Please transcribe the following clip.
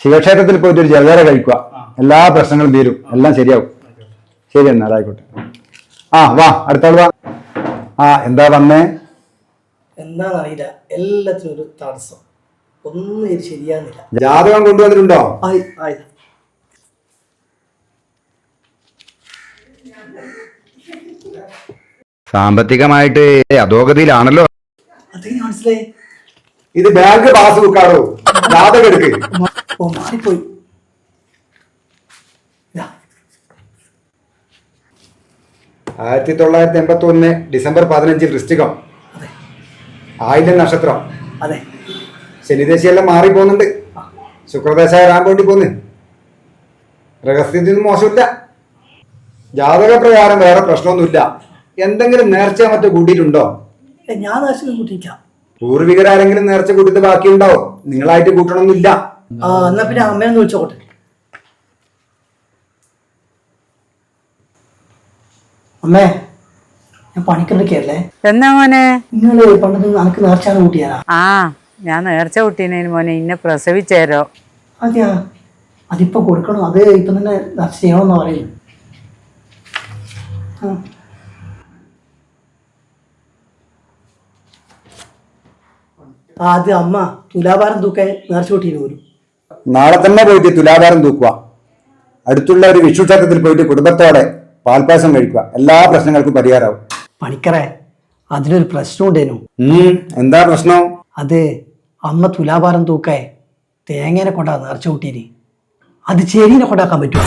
ശിവക്ഷേത്രത്തിൽ പോയിട്ട് ഒരു ജലധാര കഴിക്കുക. എല്ലാ പ്രശ്നങ്ങളും തീരും. എല്ലാം ശരിയാവും. ശരി എന്നാൽ ആയിക്കോട്ടെ. ആ വാ അടുത്താൾ വാ. ആ എന്താ വന്നേ? എന്താണെന്നറിയില്ല. എല്ലാത്തിനും ഒരു തടസ്സം. ഒന്നും ഇത് ശരിയാകുന്നില്ല. ജാതകം കൊണ്ടുവന്നിട്ടുണ്ടോ? ആയി സാമ്പത്തികമായിട്ട് അധോഗതിയിലാണല്ലോ. മനസ്സിലായി? ഇത് ബാങ്ക് പാസ്ബുക്കാണോ ജാതകം എടുക്ക്. ഓ മാറിപ്പോയി. ഇതാ, ആയിരത്തി തൊള്ളായിരത്തി എൺപത്തി ഒന്ന് ഡിസംബർ പതിനഞ്ച് വൃശ്ചികം. അതെ. ആയിരം നക്ഷത്രം. അതെ. ശനിദേശിയെല്ലാം മാറി പോകുന്നുണ്ട് ശുക്രദേശ വരാൻ വേണ്ടി പോന്ന്. രഹസ്യത്തിൽ മോശമില്ല. ജാതക പ്രകാരം വേറെ പ്രശ്നമൊന്നുമില്ല. എന്തെങ്കിലും നേർച്ച മറ്റോ കൂട്ടിയിട്ടുണ്ടോ? ഞാൻ കൂട്ടിയില്ല പൂർവികരാരെങ്കിലും നേർച്ച കൂട്ടിട്ട് ബാക്കിയുണ്ടാവോ നിങ്ങളായിട്ട് കൂട്ടണമെന്നില്ല ആ എന്നാ പിന്നെ അമ്മയെന്ന് വിളിച്ചോട്ടെ അമ്മേ ഞാൻ പണിക്കണ്ടൊക്കെയല്ലേ എന്നാ മോനെ? നിങ്ങൾ പണ്ട് നിങ്ങൾ അനക്ക് നേർച്ചാണ് കൂട്ടിയാരാ? ആ ഞാൻ നേർച്ച കുട്ടീനേന് മോനെ. ഇന്നെ പ്രസവിച്ചേരോ? അതെയാ? അതിപ്പോ കൊടുക്കണോ? അത് ഇപ്പൊ തന്നെ നേർച്ച ചെയ്യണമെന്നാ പറയുന്നു. ആ. ആദ്യം അമ്മ തുലാഭാരം തൂക്കാൻ നേർച്ച വരും നാളെ തന്നെ പോയിട്ട് തുലാഭാരം തൂക്കുക. അടുത്തുള്ള ഒരു വിഷു ക്ഷേത്രത്തിൽ പോയിട്ട് കുടുംബത്തോടെ പാൽപ്പായസം കഴിക്കുക. എല്ലാ പ്രശ്നങ്ങൾക്കും പരിഹാരമാവും പണിക്കറേ അതിനൊരു പ്രശ്നം ഉണ്ടേനു എന്താ പ്രശ്നം? അത് അമ്മ തുലാഭാരം തൂക്കേ തേങ്ങേനെ കൊണ്ടാ നേർച്ച കൂട്ടീന് അത് ചെരീനെ കൊണ്ടാക്കാൻ പറ്റുമോ?